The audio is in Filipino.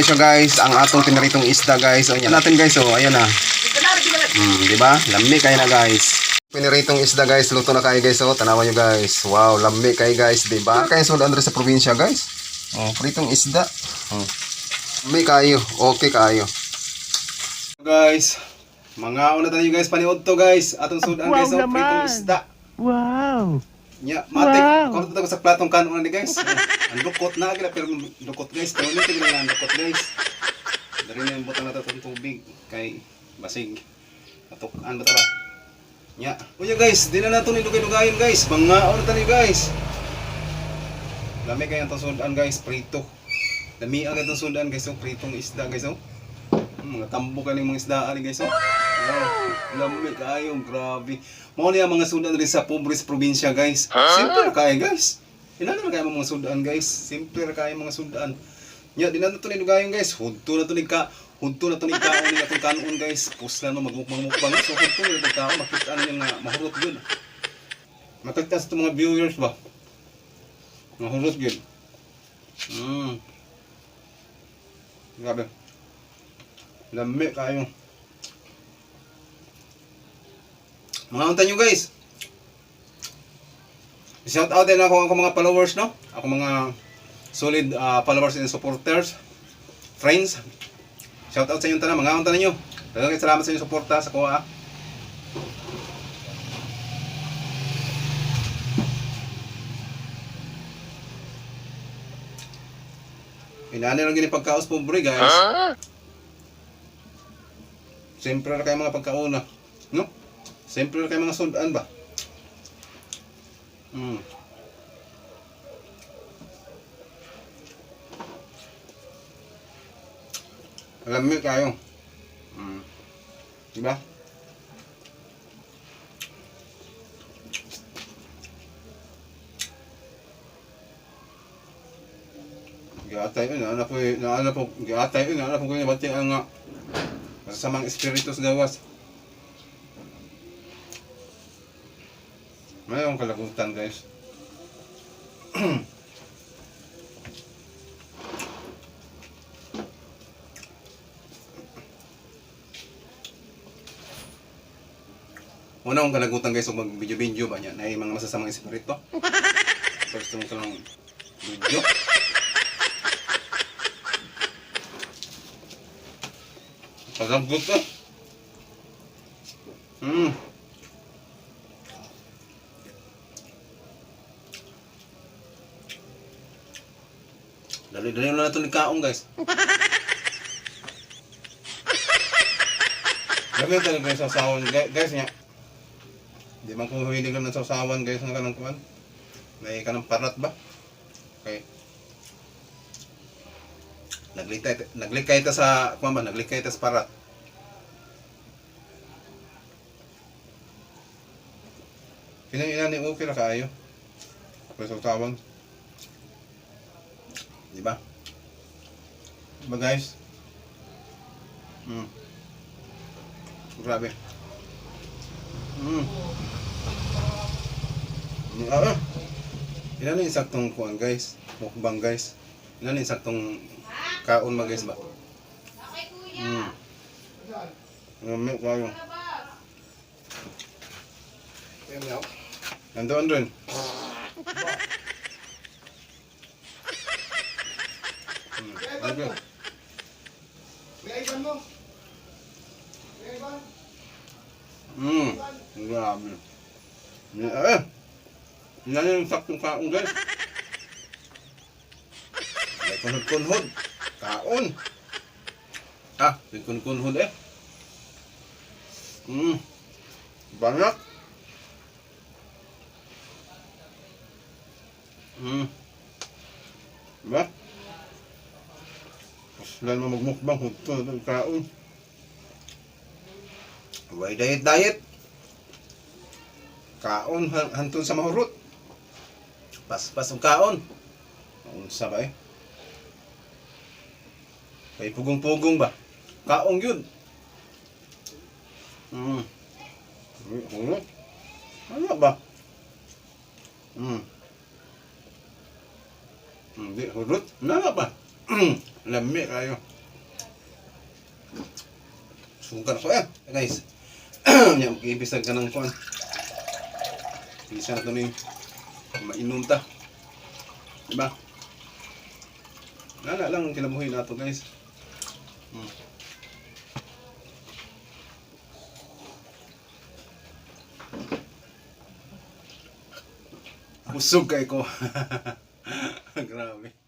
na siya guys, ang atong pinaritong isda guys. O yan natin guys, oh, ayan na. Hmm, di ba? Lami kayo na guys. Pinaritong isda guys, luto na kayo guys, oh. Tanawan nyo guys. Wow, lami kayo guys, di ba? Kaya sa Andre sa probinsya guys. Oh, pritong isda. Oh. Lami kayo, okay kayo. Guys, mga una tayo guys, paniod to guys. Atong sudan Wow guys, oh, naman. pritong isda. Wow! Nya, matik. Wow. Kung sa platong kanon ni guys. ang lukot na gila pero lukot guys. Pero nito gila ang lukot guys. Dari na yung butang na itong tubig kay basig. Atukan ba tala? Nya. Kuya guys, di na nato ni dugay-dugayin guys. Mga ano tani guys. Lami kaya itong sundan guys, prito. Lami ang itong sundan guys, yung pritong isda guys. Oh. Hmm, mga tambo ka mga isda ani guys. Oh. Wow, lami kayo, grabe. Mao niya mga sudan rin sa pobre sa probinsya guys. Simple ra kaya guys. Inano na kaya mga sudan guys. Simple kaya mga sudan. Nya di na to ni dugayon guys. Hudto na to ni ka Hudto na to ni kaon ni atong kanon guys. Puslan mo magmukbang So hudto na to kaon makita niyo nga mahurot gyud. Matagtas to mga viewers ba? Mahurot gyud. Mm. Grabe. Lami kayo. Mga unta nyo guys. Shout out din ako ako mga followers no. Ako mga solid ah, followers and supporters. Friends. Shout out sa inyo tanan mga unta ninyo. Daghang salamat sa inyong suporta sa kuha. Inani lang gini pagkaos pobre guys. Siyempre na kayo mga pagkauna. No? Siyempre na kayo mga sundan ba? Hmm. Alam mo kayo. Hmm. Diba? Giatay yun, naana po, naana po, giatay yun, naana po ko yung bati ang nga masasamang espiritus gawas. Mayroong kalagutan guys. Una kong kalagutan guys, kung mag-video-video ba niya, na mga masasamang espiritu. First mo ka lang video. Pagambot ka. Hmm. Dali-dali lang natin ni Kaong guys. Dami yung talaga yung sasawan guys, guys niya. Di man kung humilig lang ng sasawan guys ng kanang kuman. May kanang parat ba? Okay. Naglikay naglikay ta sa kuman ba? Naglikay ta sa parat. Pinang ina ni ra kaayo. May sasawan. Di ba? Diba guys? Hmm. Grabe. Hmm. Ah, ah. Ilan na yung saktong kuhan guys? Mukbang guys. Ilan na yung saktong kaon mga guys ba? Hmm. Grabe kayo. Ayan na. Nandoon dun. Hmm. Grabe. Hmm. Grabe. Ah. Yan yung saktong kaon guys. May kunhod-kunhod. Kaon. Ah, may kunhod eh. Hmm. Banyak. Hmm. Diba? Sila naman magmukbang hudto na itong kaon. Huwag diet-diet. Kaon han- hantun sa mahurot. Pas-pas ang kaon. Unsa ba eh? Kay pugong-pugong ba? Kaong yun. Hmm. Hulot. Ano ba? Hmm. Hindi, hulot. Ano ba? Lami kayo. Sugar ko yan, guys. Yan, mag-ibisag ka ng kuan. Bisa na ito ni mainom ta. Diba? Lala lang kilabuhin nato guys. Hmm. Busog kay ko. Grabe.